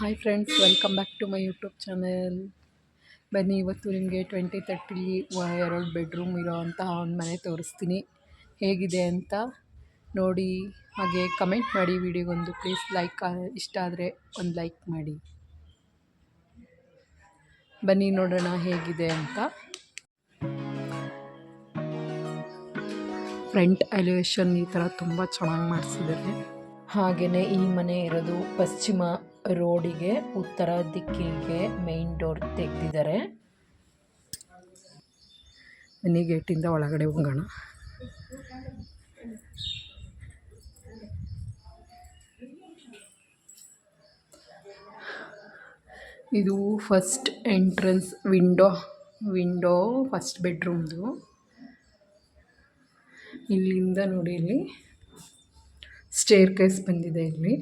Hi friends welcome back to my YouTube channel ಬನ್ನಿ, ಇವತ್ತು ನಿಮಗೆ ಟ್ವೆಂಟಿ ತರ್ಟಿಲಿ ಎರಡು ಬೆಡ್ರೂಮ್ ಇರೋ ಅಂತಹ ಒಂದು ಮನೆ ತೋರಿಸ್ತೀನಿ. ಹೇಗಿದೆ ಅಂತ ನೋಡಿ, ಹಾಗೆ ಕಮೆಂಟ್ ಮಾಡಿ ವಿಡಿಯೋಗೊಂದು. ಪ್ಲೀಸ್ ಲೈಕ್ ಇಷ್ಟ ಆದರೆ ಒಂದು ಲೈಕ್ ಮಾಡಿ. ಬನ್ನಿ, ನೋಡೋಣ ಹೇಗಿದೆ ಅಂತ. ಫ್ರಂಟ್ ಎಲಿವೇಶನ್ ಈ ಥರ ತುಂಬ ಚೆನ್ನಾಗಿ ಮಾಡಿಸಿದ್ದಾರೆ. ಹಾಗೆಯೇ ಈ ಮನೆ ಇರೋದು ಪಶ್ಚಿಮ ರೋಡಿಗೆ ಉತ್ತರ ದಿಕ್ಕಿಗೆ ಮೇನ್ ಡೋರ್ ತೆಗೆದಿದ್ದಾರೆ. ಮನೆ ಗೇಟಿಂದ ಒಳಗಡೆ ಹೋಗೋಣ. ಇದು first entrance window window first ಬೆಡ್ರೂಮ್ದು ಇಲ್ಲಿಂದ ನೋಡಿ ಇಲ್ಲಿ ಸ್ಟೇರ್ ಕೇಸ್ ಬಂದಿದೆ ಇಲ್ಲಿ.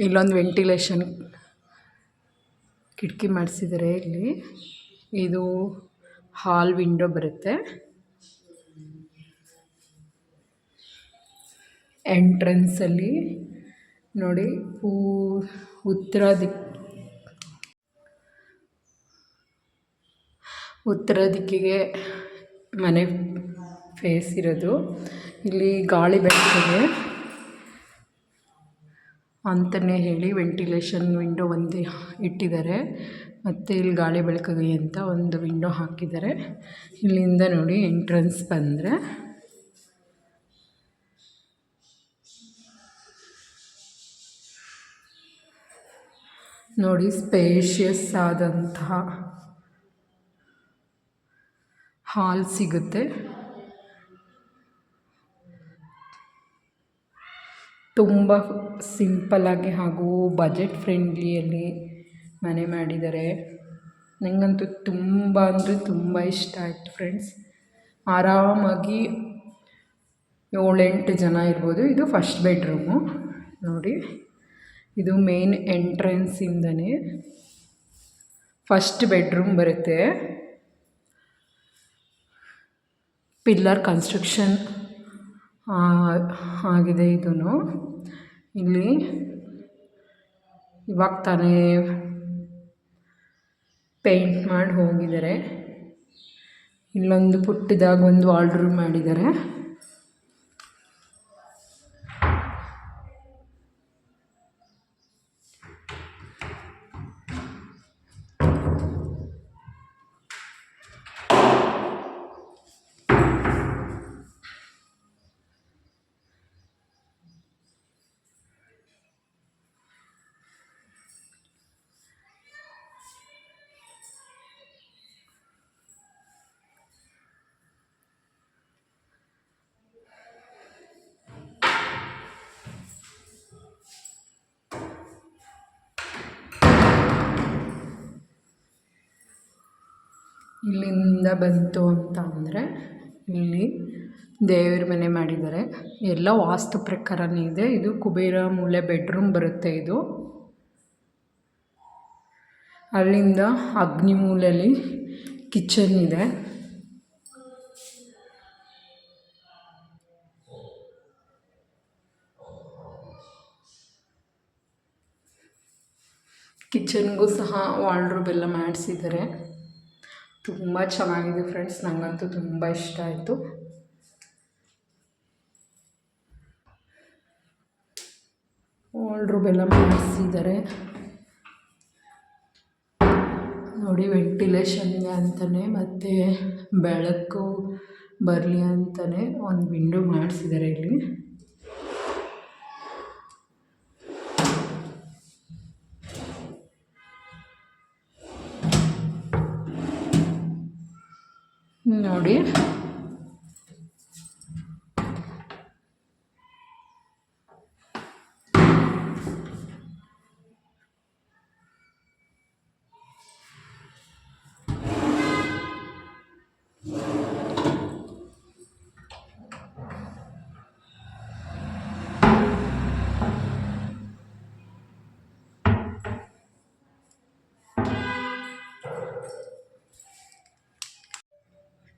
ಇಲ್ಲೊಂದು ವೆಂಟಿಲೇಷನ್ ಕಿಟಕಿ ಮಾಡಿಸಿದ್ದಾರೆ ಇಲ್ಲಿ. ಇದು ಹಾಲ್ ವಿಂಡೋ ಬರುತ್ತೆ. ಎಂಟ್ರೆನ್ಸಲ್ಲಿ ನೋಡಿ ಹೂ ಉತ್ತರ ದಿಕ್ ಉತ್ತರ ದಿಕ್ಕಿಗೆ ಮನೆ ಫೇಸ್ ಇರೋದು. ಇಲ್ಲಿ ಗಾಳಿ ಬೆಳಕಿಗೆ ಅಂತಲೇ ಹೇಳಿ ವೆಂಟಿಲೇಷನ್ ವಿಂಡೋ ಒಂದೇ ಇಟ್ಟಿದ್ದಾರೆ. ಮತ್ತು ಇಲ್ಲಿ ಗಾಳಿ ಬೆಳಕಿಗೆ ಅಂತ ಒಂದು ವಿಂಡೋ ಹಾಕಿದ್ದಾರೆ. ಇಲ್ಲಿಂದ ನೋಡಿ ಎಂಟ್ರೆನ್ಸ್ ಬಂದರೆ. ನೋಡಿ ಸ್ಪೇಷಿಯಸ್ ಆದಂತಹ ಹಾಲ್ ಸಿಗುತ್ತೆ. ತುಂಬ ಸಿಂಪಲ್ಲಾಗಿ ಹಾಗೂ ಬಜೆಟ್ ಫ್ರೆಂಡ್ಲಿಯಲ್ಲಿ ಮನೆ ಮಾಡಿದ್ದಾರೆ. ನನಗಂತೂ ತುಂಬ ಅಂದರೆ ತುಂಬ ಇಷ್ಟ ಆಯಿತು ಫ್ರೆಂಡ್ಸ್. ಆರಾಮಾಗಿ ಏಳೆಂಟು ಜನ ಇರ್ಬೋದು. ಇದು ಫಸ್ಟ್ ಬೆಡ್ರೂಮು. ನೋಡಿ, ಇದು ಮೇನ್ ಎಂಟ್ರೆನ್ಸಿಂದನೇ ಫಸ್ಟ್ ಬೆಡ್ರೂಮ್ ಬರುತ್ತೆ. ಪಿಲ್ಲರ್ ಕನ್ಸ್ಟ್ರಕ್ಷನ್ ಆಗಿದೆ ಇದೂ ಇಲ್ಲಿ ಇವಾಗ ತಾನೇ ಪೇಂಟ್ ಮಾಡಿ ಹೋಗಿದ್ದಾರೆ. ಇಲ್ಲೊಂದು ಪುಟ್ಟದಾಗಿ ಒಂದು ವಾಲ್ಡ್ರೂ ಮಾಡಿದ್ದಾರೆ. ಇಲ್ಲಿಂದ ಬಂತು ಅಂತ ಅಂದರೆ, ಇಲ್ಲಿ ದೇವ್ರ ಮನೆ ಮಾಡಿದ್ದಾರೆ. ಎಲ್ಲ ವಾಸ್ತು ಪ್ರಕಾರನೇ ಇದೆ. ಇದು ಕುಬೇರ ಮೂಲೆ ಬೆಡ್ರೂಮ್ ಬರುತ್ತೆ ಇದು. ಅಲ್ಲಿಂದ ಅಗ್ನಿ ಮೂಲೆಯಲ್ಲಿ ಕಿಚನ್ ಇದೆ. ಕಿಚನ್ಗೂ ಸಹ ವಾಲ್ಡ್ರೋಬ್ ಎಲ್ಲ ಮಾಡಿಸಿದ್ದಾರೆ. ತುಂಬ ಚೆನ್ನಾಗಿದೆ ಫ್ರೆಂಡ್ಸ್ ನನಗಂತೂ ತುಂಬ ಇಷ್ಟ ಆಯಿತು. ಓಲ್ಡ್ರು ಬೆಲ್ಲ ಮಾಡಿಸಿದ್ದಾರೆ. ನೋಡಿ ವೆಂಟಿಲೇಷನ್ಗೆ ಅಂತಲೇ ಮತ್ತು ಬೆಳಕು ಬರಲಿ ಅಂತಲೇ ಒಂದು ವಿಂಡೋ ಮಾಡಿಸಿದ್ದಾರೆ ಇಲ್ಲಿ. ನೋಡಿ.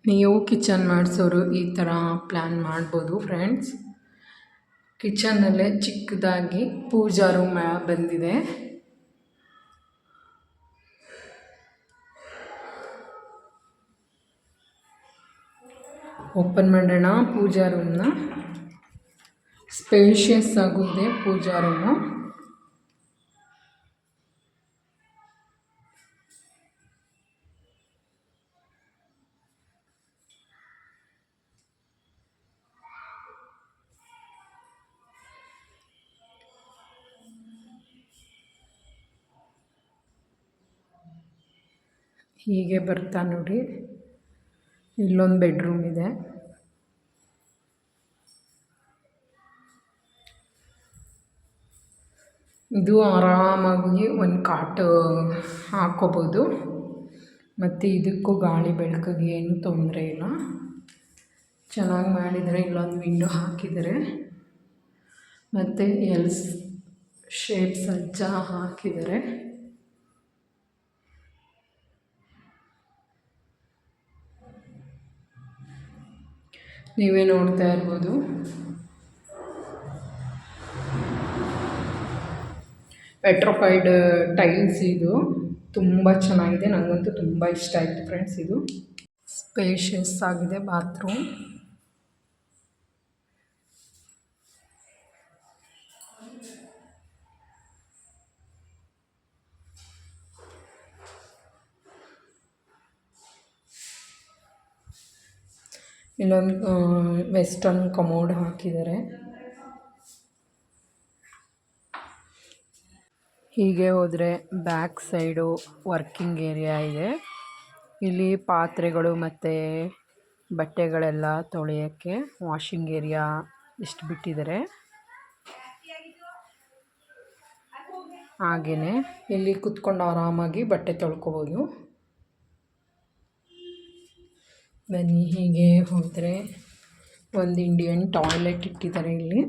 ನೀವು ಕಿಚನ್ ಮಾಡಿಸೋರು ಈ ಥರ ಪ್ಲ್ಯಾನ್ ಮಾಡ್ಬೋದು ಫ್ರೆಂಡ್ಸ್. ಕಿಚನಲ್ಲೇ ಚಿಕ್ಕದಾಗಿ ಪೂಜಾ ರೂಮ್ ಬಂದಿದೆ. ಓಪನ್ ಮಾಡೋಣ ಪೂಜಾ ರೂಮ್ನ. ಸ್ಪೇಷಿಯಸ್ ಆಗುತ್ತೆ ಪೂಜಾ ರೂಮು. ಹೀಗೆ ಬರ್ತಾ ನೋಡಿ. ಇಲ್ಲೊಂದು ಬೆಡ್ರೂಮ್ ಇದೆ. ಇದು ಆರಾಮಾಗಿ ಒಂದು ಕಾಟ್ ಹಾಕೋಬೋದು ಮತ್ತು ಇದಕ್ಕೂ ಗಾಳಿ ಬೆಳಕಿಗೆ ಏನೂ ತೊಂದರೆ ಇಲ್ಲ. ಚೆನ್ನಾಗಿ ಮಾಡಿದರೆ ಇಲ್ಲೊಂದು ವಿಂಡೋ ಹಾಕಿದರೆ. ಮತ್ತು ಎಲ್ಸ್ ಶೇಪ್ ಸಜ್ಜ ಹಾಕಿದ್ದಾರೆ. ನೀವೇ ನೋಡ್ತಾ ಇರ್ಬೋದು. ಪೆಟ್ರೋಫೈಡ್ ಟೈಲ್ಸ್ ಇದು. ತುಂಬ ಚೆನ್ನಾಗಿದೆ. ನನಗಂತೂ ತುಂಬ ಇಷ್ಟ ಆಯಿತು ಫ್ರೆಂಡ್ಸ್ ಇದು. ಸ್ಪೇಷಿಯಸ್ ಆಗಿದೆ ಬಾತ್ರೂಮ್ ಇಲ್ಲೊಂದು ವೆಸ್ಟರ್ನ್ ಕಮೋಡ್ ಹಾಕಿದ್ದಾರೆ. ಹೀಗೆ ಹೋದರೆ ಬ್ಯಾಕ್ ಸೈಡು ವರ್ಕಿಂಗ್ ಏರಿಯಾ ಇದೆ. ಇಲ್ಲಿ ಪಾತ್ರೆಗಳು ಮತ್ತು ಬಟ್ಟೆಗಳೆಲ್ಲ ತೊಳೆಯೋಕ್ಕೆ ವಾಷಿಂಗ್ ಏರಿಯಾ ಇಷ್ಟು ಬಿಟ್ಟಿದ್ದಾರೆ. ಹಾಗೆಯೇ ಇಲ್ಲಿ ಕುತ್ಕೊಂಡು ಆರಾಮಾಗಿ ಬಟ್ಟೆ ತೊಳ್ಕೊಬೋದು. ಬನ್ನಿ ಹೀಗೆ ಹೋದರೆ ಒಂದು ಇಂಡಿಯನ್ ಟಾಯ್ಲೆಟ್ ಇಟ್ಟಿದ್ದಾರೆ ಇಲ್ಲಿ.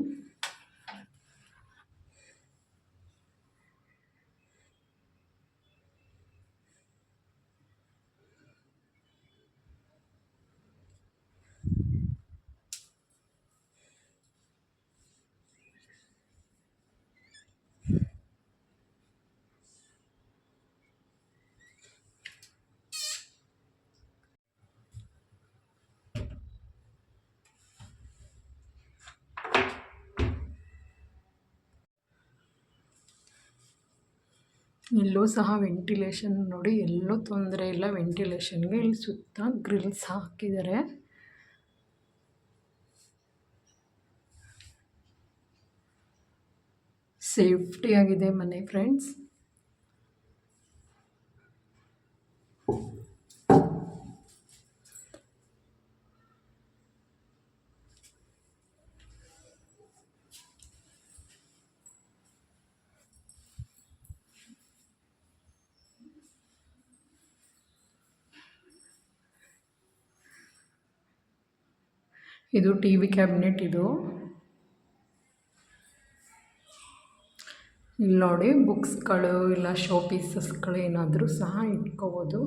ಇಲ್ಲೂ ಸಹ ವೆಂಟಿಲೇಷನ್ ನೋಡಿ, ಎಲ್ಲೂ ತೊಂದರೆ ಇಲ್ಲ. ವೆಂಟಿಲೇಷನ್ಗೆ ಇಲ್ಲಿ ಸುತ್ತ ಗ್ರಿಲ್ಸ್ ಹಾಕಿದ್ದಾರೆ. ಸೇಫ್ಟಿಯಾಗಿದೆ ಮನೆ ಫ್ರೆಂಡ್ಸ್. ಇದು ಟಿ ವಿ ಕ್ಯಾಬಿನೆಟ್ ಇದು. ಇಲ್ಲಿ ನೋಡಿ ಬುಕ್ಸ್ಗಳು ಇಲ್ಲ ಶೋ ಪೀಸಸ್ಗಳು ಏನಾದರೂ ಸಹ ಇಟ್ಕೋಬೋದು.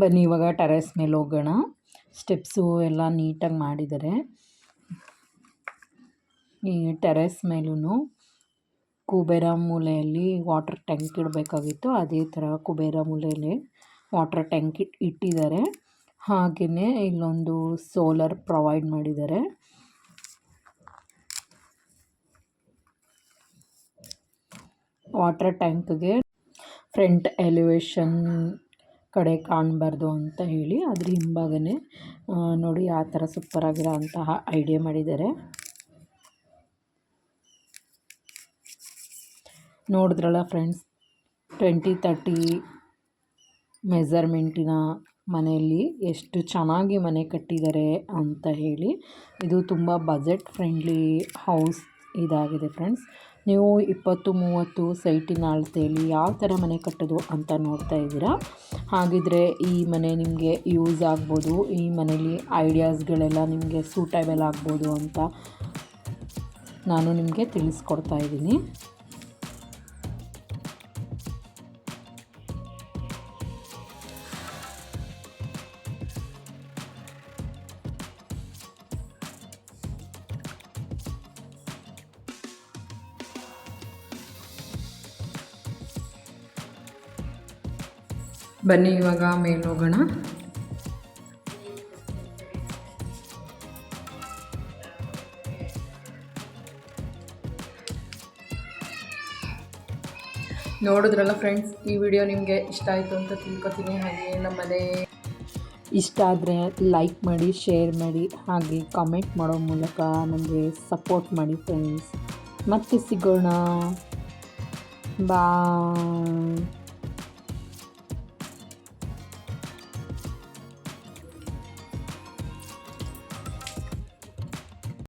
ಬನ್ನಿ, ಇವಾಗ ಟೆರೆಸ್ ಮೇಲೆ ಹೋಗೋಣ. ಸ್ಟೆಪ್ಸು ಎಲ್ಲ ನೀಟಾಗಿ ಮಾಡಿದ್ದಾರೆ. ಈ ಟೆರೆಸ್ ಮೇಲೂ ಕುಬೇರ ಮೂಲೆಯಲ್ಲಿ ವಾಟರ್ ಟ್ಯಾಂಕ್ ಇಡಬೇಕಾಗಿತ್ತು. ಅದೇ ಥರ ಕುಬೇರ ಮೂಲೆಯಲ್ಲಿ ವಾಟರ್ ಟ್ಯಾಂಕ್ ಇಟ್ಟಿದ್ದಾರೆ. ಹಾಗೆಯೇ ಇಲ್ಲೊಂದು ಸೋಲಾರ್ ಪ್ರೊವೈಡ್ ಮಾಡಿದ್ದಾರೆ. ವಾಟರ್ ಟ್ಯಾಂಕ್ಗೆ ಫ್ರಂಟ್ ಎಲಿವೇಶನ್ ಕಡೆ ಕಾಣಬಾರ್ದು ಅಂತ ಹೇಳಿ ಅದ್ರ ಹಿಂಭಾಗನೇ ನೋಡಿ ಆ ಥರ ಸೂಪರ್ ಆಗಿರೋ ಅಂತಹ ಐಡಿಯಾ ಮಾಡಿದ್ದಾರೆ. ನೋಡಿದ್ರಲ್ಲ ಫ್ರೆಂಡ್ಸ್, ಟ್ವೆಂಟಿ ತರ್ಟಿ ಮೆಝರ್ಮೆಂಟಿನ ಮನೆಯಲ್ಲಿ ಎಷ್ಟು ಚೆನ್ನಾಗಿ ಮನೆ ಕಟ್ಟಿದ್ದಾರೆ ಅಂತ ಹೇಳಿ. ಇದು ತುಂಬ ಬಜೆಟ್ ಫ್ರೆಂಡ್ಲಿ ಹೌಸ್ ಇದಾಗಿದೆ ಫ್ರೆಂಡ್ಸ್ ನೀವು ಇಪ್ಪತ್ತು, ಮೂವತ್ತು ಸೈಟಿನ ಅಳತೆಯಲ್ಲಿ ಯಾವ ಥರ ಮನೆ ಕಟ್ಟೋದು ಅಂತ ನೋಡ್ತಾ ಇದ್ದೀರಾ? ಹಾಗಿದ್ರೆ ಈ ಮನೆ ನಿಮಗೆ ಯೂಸ್ ಆಗ್ಬೋದು, ಈ ಮನೇಲಿ ಐಡಿಯಾಸ್ಗಳೆಲ್ಲ ನಿಮಗೆ ಸೂಟೇಬಲ್ ಆಗ್ಬೋದು ಅಂತ ನಾನು ನಿಮಗೆ ತಿಳಿಸ್ಕೊಡ್ತಾ ಇದ್ದೀನಿ. ಬನ್ನಿ ಇವಾಗ ಮೇಲೆ ಹೋಗೋಣ. ನೋಡಿದ್ರಲ್ಲ ಫ್ರೆಂಡ್ಸ್ ಈ ವಿಡಿಯೋ ನಿಮಗೆ ಇಷ್ಟ ಆಯಿತು ಅಂತ ತಿಳ್ಕೊತೀನಿ. ಹಾಗೆ ನಮ್ಮನೆ ಇಷ್ಟ ಆದರೆ ಲೈಕ್ ಮಾಡಿ ಶೇರ್ ಮಾಡಿ, ಹಾಗೆ ಕಾಮೆಂಟ್ ಮಾಡೋ ಮೂಲಕ ನನಗೆ ಸಪೋರ್ಟ್ ಮಾಡಿ ಫ್ರೆಂಡ್ಸ್ ಮತ್ತೆ ಸಿಗೋಣ. ಬಾಯ್